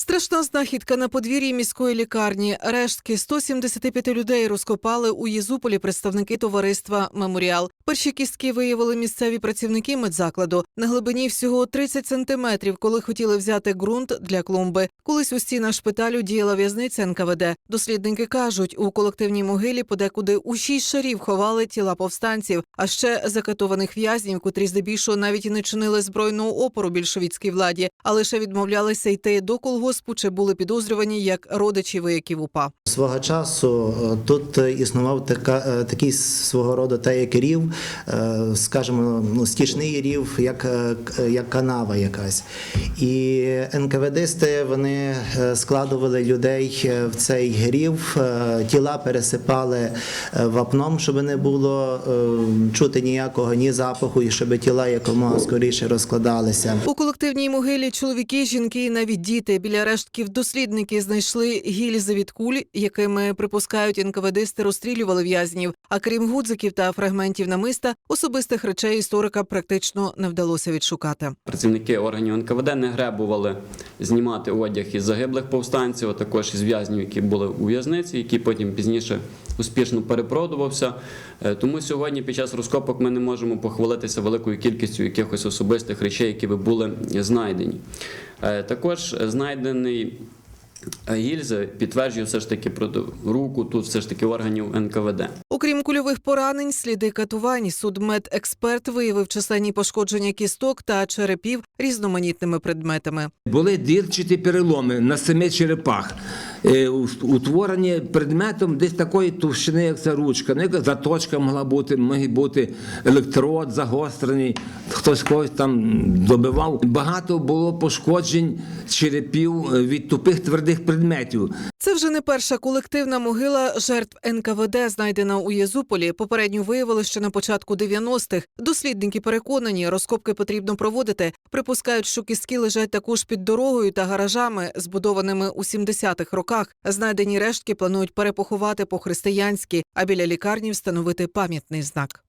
Страшна знахідка на подвір'ї міської лікарні. Рештки 175 людей розкопали у Єзуполі представники товариства Меморіал. Перші кістки виявили місцеві працівники медзакладу на глибині всього 30 сантиметрів, коли хотіли взяти ґрунт для клумби. Колись у стінах шпиталю діяла в'язниця НКВД. Дослідники кажуть, у колективній могилі подекуди у шість шарів ховали тіла повстанців, а ще закатованих в'язнів, котрі здебільшого навіть і не чинили збройного опору більшовіцькій владі, а лише відмовлялися йти до колгоспу чи були підозрювані як родичі вояків УПА. Свого часу е, тут існував така, е, такий свого роду та як рів, е, скажімо, ну, стічний рів, як, як канава якась. І НКВДсти вони складували людей в цей рів, тіла пересипали вапном, щоб не було чути ніякого ні запаху, і щоб тіла якомога скоріше розкладалися. У колективній могилі чоловіки, жінки і навіть діти. Біля рештків дослідники знайшли гільзи від куль, якими припускають НКВДсти розстрілювали в'язнів. А крім гудзиків та фрагментів намиста, особистих речей історика практично не вдалося відшукати. Працівники органів НКВД не гребували знімати одяг із загиблих повстанців, а також із в'язнів, які були у в'язниці, які потім пізніше успішно перепродувався. Е, Тому сьогодні під час розкопок ми не можемо похвалитися великою кількістю якихось особистих речей, які би були знайдені. Е, Також знайдений е, гільзи підтверджує все ж таки про руку тут все ж таки органів НКВД. Окрім кульових поранень, сліди катувань. Судмедексперт виявив численні пошкодження кісток та черепів різноманітними предметами. Були дірчаті переломи на семи черепах, утворені предметом десь такої товщини, як ця ручка. Ну, заточка могла бути, міг бути електрод загострений, хтось когось там добивав. Багато було пошкоджень черепів е, від тупих твердих предметів. Це вже не перша колективна могила жертв НКВД, знайдена у Єзуполі. Попередню виявили ще на початку 90-х. Дослідники переконані, розкопки потрібно проводити. Припускають, що кістки лежать також під дорогою та гаражами, збудованими у 70-х роках. Знайдені рештки планують перепоховати по-християнськи, а біля лікарні встановити пам'ятний знак.